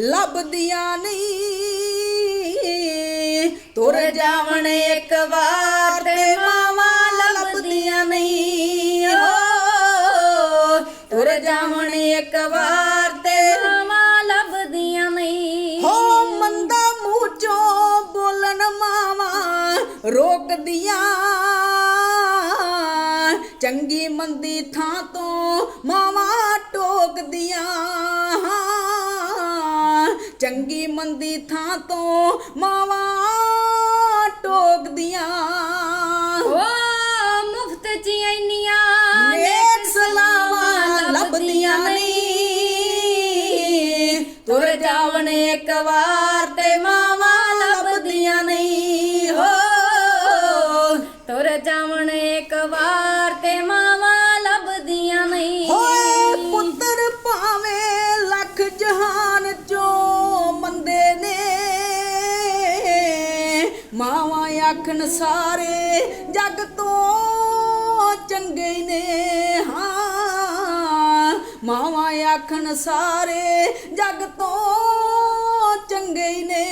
ਲੱਭਦੀਆਂ ਨਹੀਂ। ਤੁਰ ਜਾਵਣ ਇੱਕ ਵਾਰ ਤੇ ਮਾਵਾਂ ਲੱਭਦੀਆਂ ਨਹੀਂ। ਹੋ ਤੁਰ ਜਾਵਣ ਇੱਕ ਵਾਰ ਤੇ ਮਾਵਾਂ ਲੱਭਦੀਆਂ ਨਹੀਂ। ਹੋ ਮੰਦਾ ਮੂੰਹ ਚੋਂ ਬੋਲਣ ਮਾਵਾਂ ਰੋਕਦੀਆਂ। ਚੰਗੀ ਮੰਦੀ ਥਾਂ ਤੋਂ ਮਾਵਾਂ ਟੋਕਦੀਆਂ। ਚੰਗੀ ਮੰਦੀ ਥਾਂ ਤੋਂ ਮਾਵਾਂ ਟੋਕਦੀਆਂ। ਓ ਮੁਫਤ ਚ ਇੰਨੀਆਂ ਨੇਕ ਸਲਾਵਾਂ ਲੱਭਦੀਆਂ ਨਹੀਂ ਤੁਰ ਜਾਵਣ ਇੱਕ ਵਾਰ ਤੇ ਮਾਵਾਂ ਲੱਭਦੀਆਂ ਨਹੀਂ ਹੋ। ਤੁਰ ਜਾਵਣ ਇੱਕ ਵਾਰ ਤੇ ਮਾਵਾਂ ਮਾਵਾਂ ਆਖਣ ਸਾਰੇ ਜੱਗ ਤੋਂ ਚੰਗੇ ਨੇ ਹਾਂ। ਮਾਵਾਂ ਆਖਣ ਸਾਰੇ ਜੱਗ ਤੋਂ ਚੰਗੇ ਨੇ।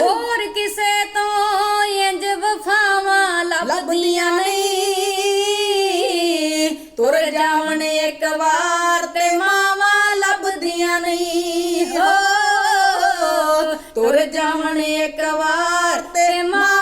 ਹੋਰ ਕਿਸੇ ਤੋਂ ਇੰਜ ਵਫਾਵਾਂ ਲੱਭਦੀਆਂ ਨਹੀਂ। ਤੁਰ ਜਾਵਣ ਇੱਕ ਵਾਰ। ਤੁਰ ਜਾਵਣ ਇੱਕ ਵਾਰ ਤੇ ਮਾਂ